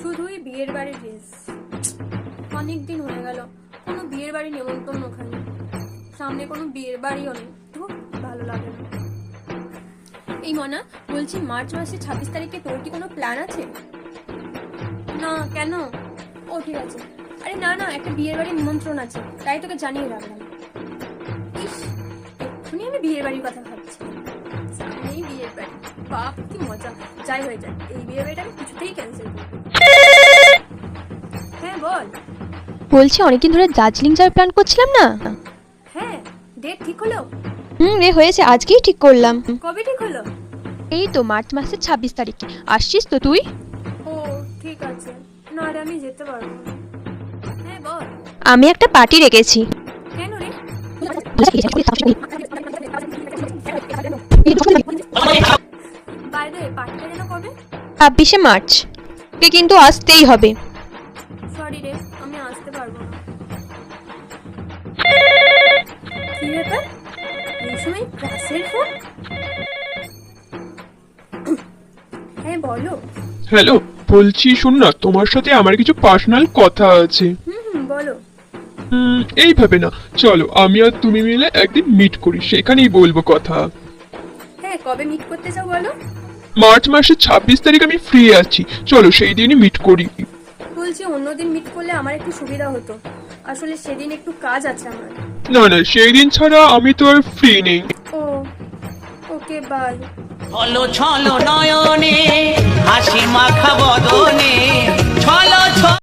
শুধুই বিয়ের বাড়ির ড্রেস অনেক দিন হয়ে গেল কোনো বিয়ের বাড়ি নেমন্তন্ন ওখানে। সামনে কোনো বিয়ের বাড়িও নেই ধুর, ভালো লাগে না। এই মনা বলছি মার্চ মাসের ছাব্বিশ তারিখে তোর কি কোনো প্ল্যান আছে? না কেন? ও ঠিক আছে। আরে না না একটা বিয়ের বাড়ির নিমন্ত্রণ আছে তাই তোকে জানিয়ে রাখলাম। ইস এক্ষুনি আমি বিয়ের বাড়ির কথা ভাবছি। সামনেই বিয়ের বাড়ি বাপ কি মজা। যাই হয়ে যায় এই বিয়ের বাড়িটা আমি কিছুতেই ক্যান্সেল বলছি অনেকদিন ধরে দার্জিলিং যাওয়ার প্ল্যান করছিলাম না? হ্যাঁ ডেট ঠিক হলো? হুম রে হয়েছে আজকেই ঠিক করলাম। কবে ঠিক হলো? এই তো মার্চ মাসের ছাব্বিশ তারিখে। আসছিস তো তুই? ও ঠিক আছে। না রে আমি যেতে পারব হ্যাঁ বল। আমি একটা পার্টি রেখেছি। কেন রে? বাইরে পার্টিটা যেন কবে? ছাব্বিশে মার্চ। কে কিন্তু আসতেই হবে। পারব না। কি ব্যাপার? এই সময় ক্লাসের ফোন? হ্যাঁ বলো। হ্যালো বলছি শোন না তোমার সাথে আমার কিছু পার্সোনাল কথা আছে। হুম হুম বলো। এইভাবে না চলো আমি আর তুমি মিলে একদিন মিট করি সেখানেই বলব কথা। হ্যাঁ কবে মিট করতে চাও বলো? মার্চ মাসের ছাব্বিশ তারিখ আমি ফ্রি আছি। চলো সেই দিনই মিট করি। বলছি অন্যদিন মিট করলে আমার একটু সুবিধা হতো। আসলে সেদিন একটু কাজ আছে আমার। না না সেই দিন ছাড়া আমি তো আর ফ্রি নেই। ও ওকে বাই ছলো ছলো নয়নে হাসি মাখা বদনে ছলো ছলো